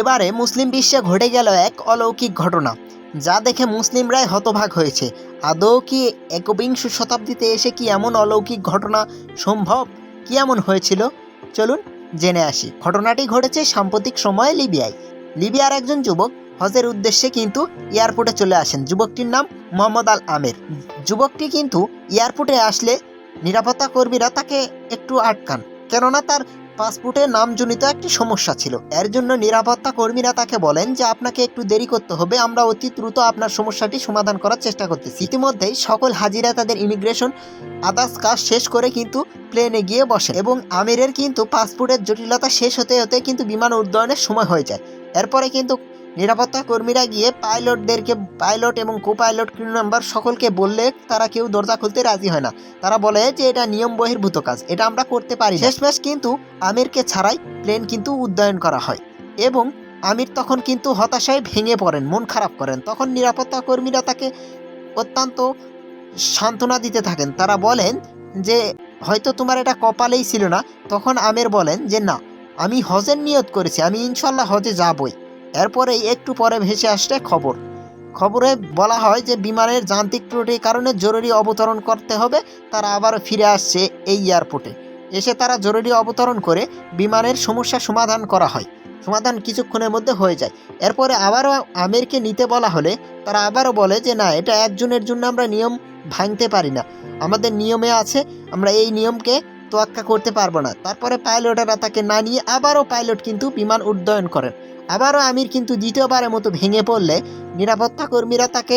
এবারে মুসলিম বিশ্বে ঘটে গেল এক অলৌকিক ঘটনা, যা দেখে মুসলিমরাই হতভাগ হয়েছে। আদৌ কি একবিংশ শতাব্দীতে এসে কি এমন অলৌকিক ঘটনা সম্ভব? কি এমন হয়েছিল? চলুন জেনে আসি। ঘটনাটি ঘটেছে সাম্প্রতিক সময়ে লিবিয়ায়। লিবিয়ার একজন যুবক হজের উদ্দেশ্যে কিন্তু এয়ারপোর্টে চলে আসেন। যুবকটির নাম মোহাম্মদ আল আমের। যুবকটি কিন্তু এয়ারপোর্টে আসলে নিরাপত্তা কর্মীরা তাকে একটু আটকান, কেননা তার পাসপোর্টে নামজনিত একটি সমস্যা ছিল। এর জন্য নিরাপত্তা কর্মীরা তাকে বলেন যে আপনাকে একটু দেরি করতে হবে, আমরা অতি দ্রুত আপনার সমস্যাটি সমাধান করার চেষ্টা করতেছি। ইতিমধ্যেই সকল হাজিরা তাদের ইমিগ্রেশন আদার্স কাজ শেষ করে কিন্তু প্লেনে গিয়ে বসে এবং আমিরের কিন্তু পাসপোর্টের জটিলতা শেষ হতে হতে কিন্তু বিমান উড্ডয়নের সময় হয়ে যায়। এরপরে কিন্তু নিরাপত্তা কর্মীরা গিয়ে পাইলটদেরকে পাইলট এবং কো পাইলট ক্রিউ নাম্বার সকলকে বললে তারা কেউ দরজা খুলতে রাজি হয় না। তারা বলে যে এটা নিয়ম বহির্ভূত কাজ, এটা আমরা করতে পারি। শেষমেশ কিন্তু আমিরকে ছাড়াই প্লেন কিন্তু উড্ডয়ন করা হয় এবং আমির তখন কিন্তু হতাশায় ভেঙে পড়েন, মন খারাপ করেন। তখন নিরাপত্তা কর্মীরা তাকে অত্যন্ত সান্ত্বনা দিতে থাকেন। তারা বলেন যে, হয়তো তোমার এটা কপালেই ছিল না। তখন আমের বলেন যে, না, আমি হজের নিয়ত করেছি, আমি ইনশাল্লাহ হজে যাবই। এরপরেই একটু পরে ভেসে আসছে খবর। খবরে বলা হয় যে, বিমানের যান্ত্রিক ত্রুটির কারণে জরুরি অবতরণ করতে হবে, তারা আবার ফিরে আসছে এই এয়ারপোর্টে। এসে তারা জরুরি অবতরণ করে বিমানের সমস্যা সমাধান করা হয়। সমাধান কিছুক্ষণের মধ্যে হয়ে যায়। এরপরে আবারও আমিরকে নিতে বলা হলে, তারা আবারও বলে যে, না, এটা একজনের জন্য আমরা নিয়ম ভাঙতে পারি না। আমাদের নিয়মে আছে, আমরা এই নিয়মকে তোয়াক্কা করতে পারব না। তারপরে পাইলটেরা তাকে না নিয়ে আবারও পাইলট কিন্তু বিমান উড্ডয়ন করেন। আবারও আমির কিন্তু দ্বিতীয়বারের মতো ভেঙে পড়লে নিরাপত্তা কর্মীরা তাকে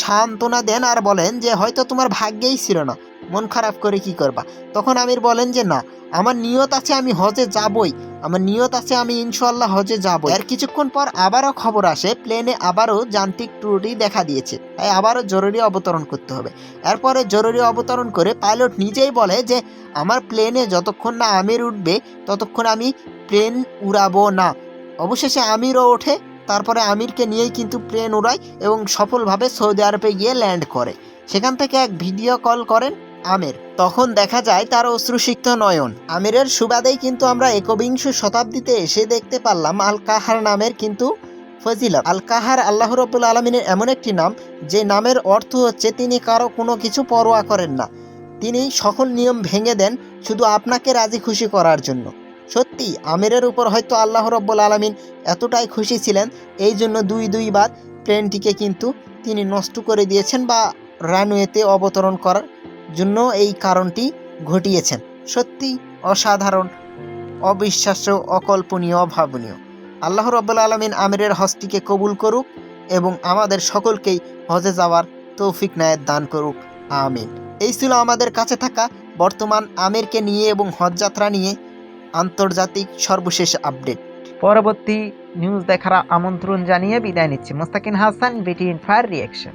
সান্ত্বনা দেন আর বলেন যে হয়তো তোমার ভাগ্যেই ছিল না, মন খারাপ করে কি করবা? তখন আমির বলেন যে না, আমার নিয়ত আছে আমি হজে যাবই, আমার নিয়ত আছে আমি ইনশাল্লাহ হজে যাব এর কিছুক্ষণ পর আবারও খবর আসে, প্লেনে আবারও যান্ত্রিক ত্রুটি দেখা দিয়েছে, তাই আবারও জরুরি অবতরণ করতে হবে। এরপরে জরুরি অবতরণ করে পাইলট নিজেই বলে যে, আমার প্লেনে যতক্ষণ না আমির উঠবে, ততক্ষণ আমি প্লেন উড়াবো না। অবশেষে আমিরও ওঠে। তারপরে আমিরকে নিয়েই কিন্তু প্লেন উড়ায় এবং সফলভাবে সৌদি আরবে গিয়ে ল্যান্ড করে। সেখান থেকে এক ভিডিও কল করেন আমির। তখন দেখা যায় তার অশ্রুসিক্ত নয়ন। আমিরের সুবাদেই কিন্তু আমরা একবিংশ শতাব্দীতে এসে দেখতে পারলাম আল কাহার নামের কিন্তু ফজিলা আল কাহার আল্লাহ রব্বুল আলমিনের এমন একটি নাম, যে নামের অর্থ হচ্ছে তিনি কারও কোনো কিছু পরোয়া করেন না। তিনি সকল নিয়ম ভেঙে দেন শুধু আপনাকে রাজি খুশি করার জন্য। সত্যি, আমিরের উপর হয়তো আল্লাহ রব্বুল আলমিন এতটাই খুশি ছিলেন, এই জন্য দুই দুইবার প্লেনটিকে কিন্তু তিনি নষ্ট করে দিয়েছেন বা রানওয়েতে অবতরণ করার জন্য এই কারণটি ঘটিয়েছেন। সত্যি অসাধারণ, অবিশ্বাস্য, অকল্পনীয়, অভাবনীয়। আল্লাহ রব্বুল আলমিন আমিরের হজটিকে কবুল করুক এবং আমাদের সকলকেই হজে যাওয়ার তৌফিক নায়ের দান করুক। আমিন। এই ছিল আমাদের কাছে থাকা বর্তমান আমিরকে নিয়ে এবং হজযাত্রা নিয়ে আন্তর্জাতিক সর্বশেষ আপডেট। পরবর্তী নিউজ দেখার আমন্ত্রণ জানিয়ে বিদায় নিচ্ছি। মোস্তাকিন হাসান বিটি ইনফায়ার রিয়াকশন।